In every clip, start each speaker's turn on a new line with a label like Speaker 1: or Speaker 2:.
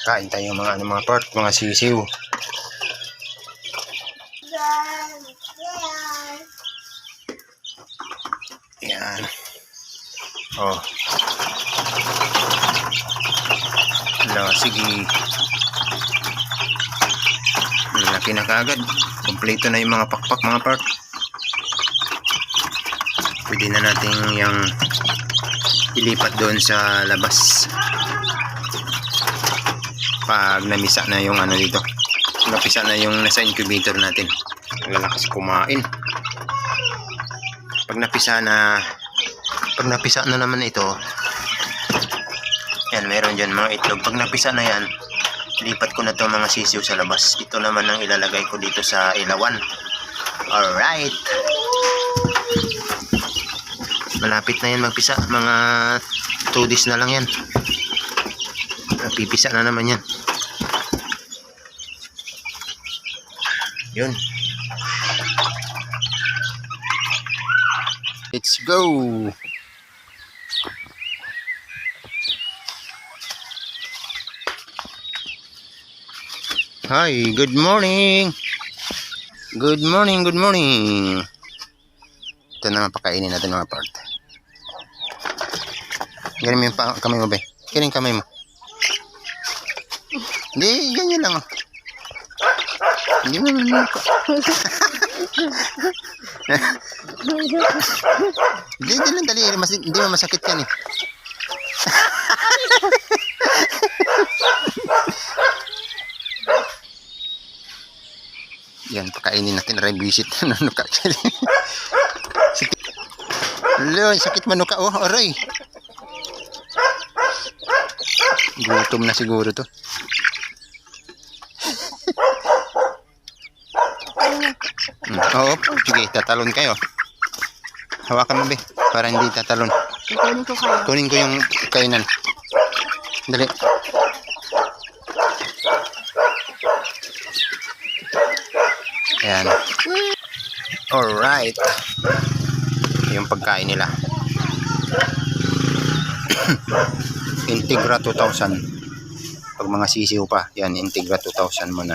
Speaker 1: Kain tayo mga ano mga part, mga sisiw. Yan. Oh. Hala, sige. Lalaki na kagad. Kompleto na yung mga pakpak mga part. Pwede na natin yung ilipat doon sa labas. Pag namisa na yung ano dito. Napisa na yung nasa incubator natin. Lalakas kumain. Pag napisa na pag napisa na naman ito yan meron dyan mga itlog. Pag napisa na yan lipat ko na to mga sisiw sa labas. Ito naman ang ilalagay ko dito sa ilawan. Alright. Malapit na yan magpisa. Mga 2 days na lang yan. Napipisa na naman yan yun let's go Hi, good morning. Good morning, good morning. Ito na nga pakainin natin mga part. Ganyan mo yung kamay mo, be. Ganyan yung kamay mo. Hindi, ganyan lang. oh. Hindi. Hindi, lang dali. Mas, hindi mo masakit yan eh. Yan, pakainin natin. Aray, visit na nanuka. sakit. Lo, sakit manuka. Oh, aray. Gutom na siguro to. Oo, sige, tatalon kayo. Hawakan mo, be. Para hindi tatalon.
Speaker 2: Kukunin ko kayo.
Speaker 1: Kunin ko yung kainan. Dali. Ayan. Alright. Yung pagkain nila. Integra 2000. Pag mga sisiw pa, yan, Integra 2000 muna.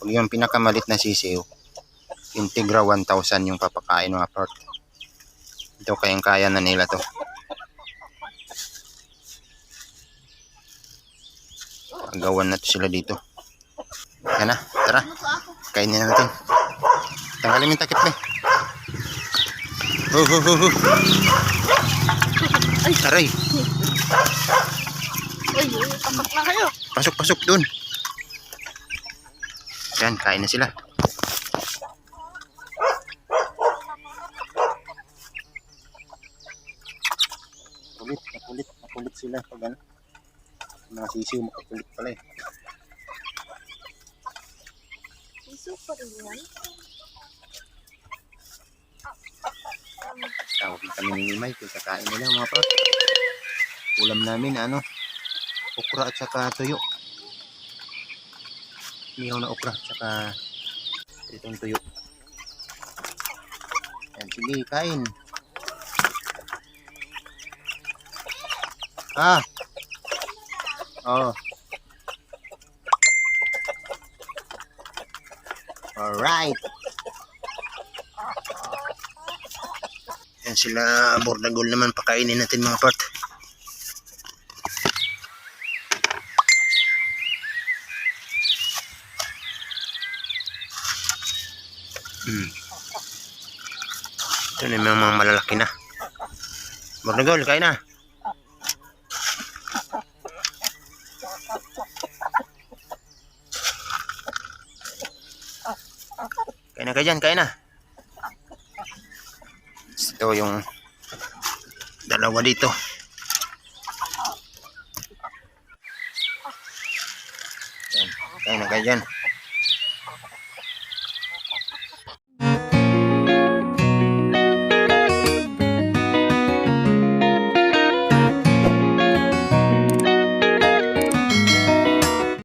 Speaker 1: Pag yung pinakamalit na sisiw, Integra 1000 yung papakain mga part. Ito kayang kaya na nila to. Agawan na to sila dito. Yan na, tara. Kainin na natin. Tanggalin yung takip, be. Oh, oh, oh, oh. Aray,
Speaker 2: Uy, tapak na kayo.
Speaker 1: pasok, pasok dun. Yan, kain na sila. Makulit, sila pag ano. Mga sisiw, makukulit pala eh.
Speaker 2: Iso pa rin yan.
Speaker 1: Tawag kami ni Nimay kung kakain nila mga pa. Ulam namin ano, okra at saka tuyo. Mihaw na okra at saka itong tuyo. Yan, sige, kain. Ah. Oh. Alright. Yan sila bordagol naman pakainin natin mga part. Hmm. Ito na yung mga malalaki na. Bordagol, kain na. Kain na ka dyan, kain na. Ito yung dalawa dito. Yan, kain na kayo dyan.